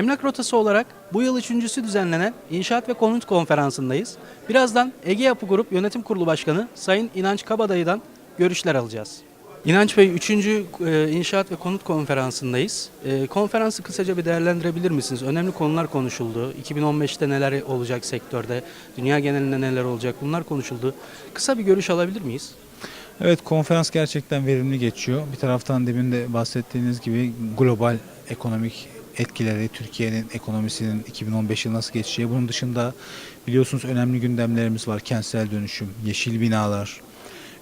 Emlak Rotası olarak bu yıl üçüncüsü düzenlenen İnşaat ve Konut Konferansı'ndayız. Birazdan Ege Yapı Grup Yönetim Kurulu Başkanı Sayın İnanç Kabadayı'dan görüşler alacağız. İnanç Bey 3. İnşaat ve Konut Konferansı'ndayız. E, konferansı kısaca bir değerlendirebilir misiniz? Önemli konular konuşuldu. 2015'te neler olacak sektörde, dünya genelinde neler olacak bunlar konuşuldu. Kısa bir görüş alabilir miyiz? Evet konferans gerçekten verimli geçiyor. Bir taraftan demin de bahsettiğiniz gibi global ekonomik etkileri, Türkiye'nin ekonomisinin 2015 yılı nasıl geçeceği. Bunun dışında biliyorsunuz önemli gündemlerimiz var. Kentsel dönüşüm, yeşil binalar,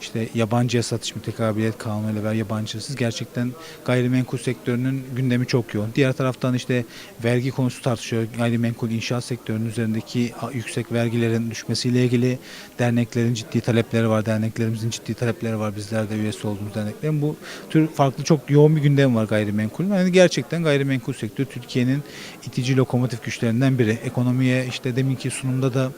işte yabancıya satış mütekabiliyet kanunu ile beraber yabancısız gerçekten gayrimenkul sektörünün gündemi çok yoğun. Diğer taraftan işte vergi konusu tartışıyor. Gayrimenkul inşaat sektörünün üzerindeki yüksek vergilerin düşmesiyle ilgili derneklerin ciddi talepleri var. Derneklerimizin ciddi talepleri var. Bizler de üyesi olduğumuz derneklerin. Bu tür farklı çok yoğun bir gündem var gayrimenkul. Yani gerçekten gayrimenkul sektörü Türkiye'nin itici lokomotif güçlerinden biri. Ekonomiye işte deminki sunumda da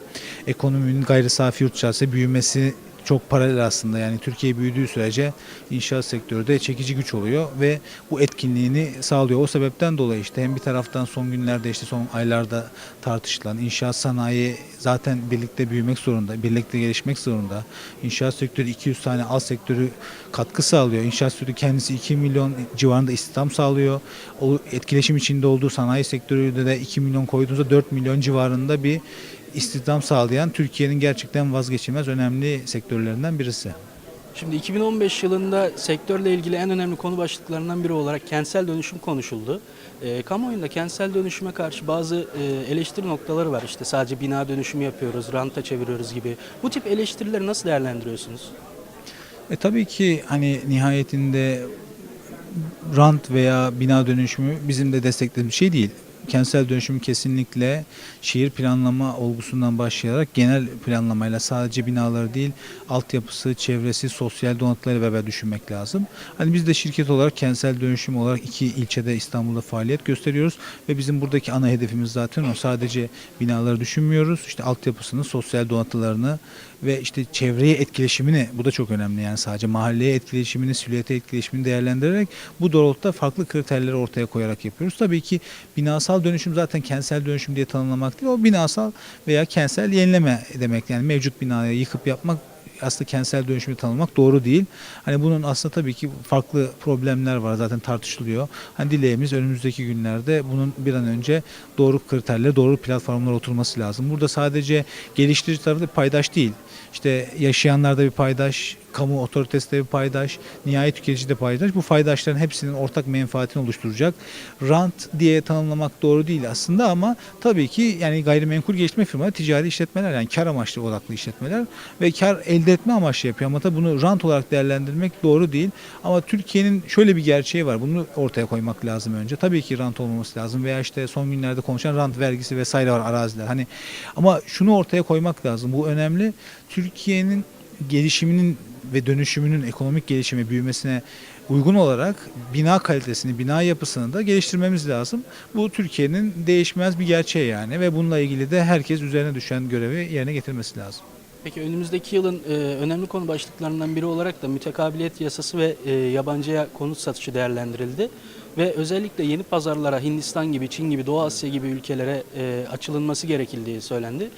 ekonominin gayri safi yurt büyümesi çok paralel aslında yani Türkiye büyüdüğü sürece inşaat sektörü de çekici güç oluyor ve bu etkinliğini sağlıyor. O sebepten dolayı işte hem bir taraftan son günlerde işte son aylarda tartışılan inşaat sanayi zaten birlikte büyümek zorunda, birlikte gelişmek zorunda. İnşaat sektörü 200 tane alt sektörü katkı sağlıyor. İnşaat sektörü kendisi 2 milyon civarında istihdam sağlıyor. O etkileşim içinde olduğu sanayi sektörü de 2 milyon koyduğunuzda 4 milyon civarında bir istihdam sağlayan Türkiye'nin gerçekten vazgeçilmez önemli sektörlerinden birisi. Şimdi 2015 yılında sektörle ilgili en önemli konu başlıklarından biri olarak kentsel dönüşüm konuşuldu. E, kamuoyunda kentsel dönüşüme karşı bazı e, eleştiri noktaları var. İşte sadece bina dönüşümü yapıyoruz, ranta çeviriyoruz gibi. Bu tip eleştirileri nasıl değerlendiriyorsunuz? E tabii ki hani nihayetinde rant veya bina dönüşümü bizim de desteklediğimiz şey değil. Kentsel dönüşüm kesinlikle şehir planlama olgusundan başlayarak genel planlamayla sadece binaları değil altyapısı, çevresi, sosyal donatıları beraber düşünmek lazım. Hani biz de şirket olarak kentsel dönüşüm olarak iki ilçede İstanbul'da faaliyet gösteriyoruz ve bizim buradaki ana hedefimiz zaten o. Sadece binaları düşünmüyoruz. İşte altyapısını, sosyal donatılarını ve işte çevreye etkileşimini bu da çok önemli yani sadece mahalleye etkileşimini, silüete etkileşimini değerlendirerek bu doğrultuda farklı kriterleri ortaya koyarak yapıyoruz. Tabii ki binasal dönüşüm zaten kentsel dönüşüm diye tanımlamak değil. O binasal veya kentsel yenileme demek. Yani mevcut binayı yıkıp yapmak aslında kentsel dönüşümü tanımlamak doğru değil. Hani bunun aslında tabii ki farklı problemler var zaten tartışılıyor. Hani dileğimiz önümüzdeki günlerde bunun bir an önce doğru kriterle doğru platformlara oturması lazım. Burada sadece geliştirici tarafı da paydaş değil. İşte yaşayanlar da bir paydaş, kamu otoritesi de bir paydaş, nihai tüketici de paydaş. Bu paydaşların hepsinin ortak menfaatini oluşturacak. Rant diye tanımlamak doğru değil aslında ama tabii ki yani gayrimenkul geliştirme firmaları ticari işletmeler yani kar amaçlı odaklı işletmeler ve kar elde etme amaçlı yapıyor ama tabii bunu rant olarak değerlendirmek doğru değil. Ama Türkiye'nin şöyle bir gerçeği var. Bunu ortaya koymak lazım önce. Tabii ki rant olmaması lazım veya işte son günlerde konuşan rant vergisi vesaire var araziler. Hani ama şunu ortaya koymak lazım. Bu önemli. Türkiye'nin gelişiminin ve dönüşümünün ekonomik gelişimi büyümesine uygun olarak bina kalitesini, bina yapısını da geliştirmemiz lazım. Bu Türkiye'nin değişmez bir gerçeği yani ve bununla ilgili de herkes üzerine düşen görevi yerine getirmesi lazım. Peki önümüzdeki yılın e, önemli konu başlıklarından biri olarak da mütekabiliyet yasası ve e, yabancıya konut satışı değerlendirildi. Ve özellikle yeni pazarlara Hindistan gibi, Çin gibi, Doğu Asya gibi ülkelere e, açılınması gerekildiği söylendi.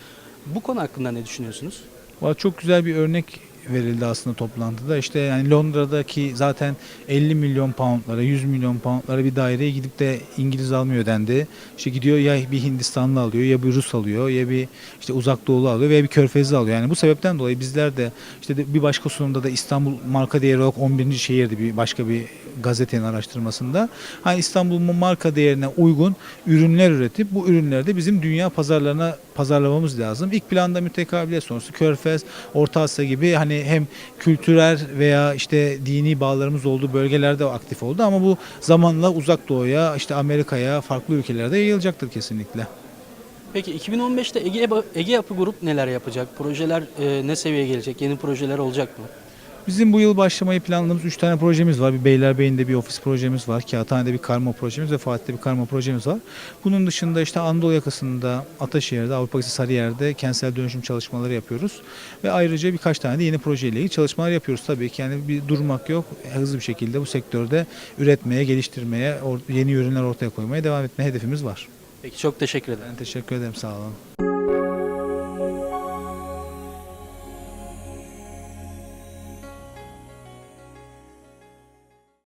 Bu konu hakkında ne düşünüyorsunuz? Valla çok güzel bir örnek verildi aslında toplantıda. İşte yani Londra'daki zaten 50 milyon poundlara, 100 milyon poundlara bir daireye gidip de İngiliz almıyor dendi. İşte gidiyor ya bir Hindistanlı alıyor, ya bir Rus alıyor, ya bir işte uzak doğulu alıyor veya bir Körfezli alıyor. Yani bu sebepten dolayı bizler de işte de bir başka sunumda da İstanbul marka değeri olarak 11. şehirdi bir başka bir gazetenin araştırmasında. Hani İstanbul'un marka değerine uygun ürünler üretip bu ürünleri de bizim dünya pazarlarına pazarlamamız lazım. İlk planda mütekabiliyet sonrası Körfez, Orta Asya gibi hani hem kültürel veya işte dini bağlarımız olduğu bölgelerde aktif oldu ama bu zamanla uzak doğuya, işte Amerika'ya, farklı ülkelerde yayılacaktır kesinlikle. Peki 2015'te Ege, Ege Yapı Grup neler yapacak? Projeler e, ne seviyeye gelecek? Yeni projeler olacak mı? Bizim bu yıl başlamayı planladığımız 3 tane projemiz var. Bir Beylerbeyi'nde bir ofis projemiz var. Kağıthane'de bir karma projemiz ve Fatih'te bir karma projemiz var. Bunun dışında işte Anadolu yakasında, Ataşehir'de, Avrupa yakası Sarıyer'de kentsel dönüşüm çalışmaları yapıyoruz. Ve ayrıca birkaç tane de yeni projeyle ilgili çalışmalar yapıyoruz. Tabii ki yani bir durmak yok. Hızlı bir şekilde bu sektörde üretmeye, geliştirmeye, yeni ürünler ortaya koymaya devam etme hedefimiz var. Peki çok teşekkür ederim. Ben teşekkür ederim sağ olun.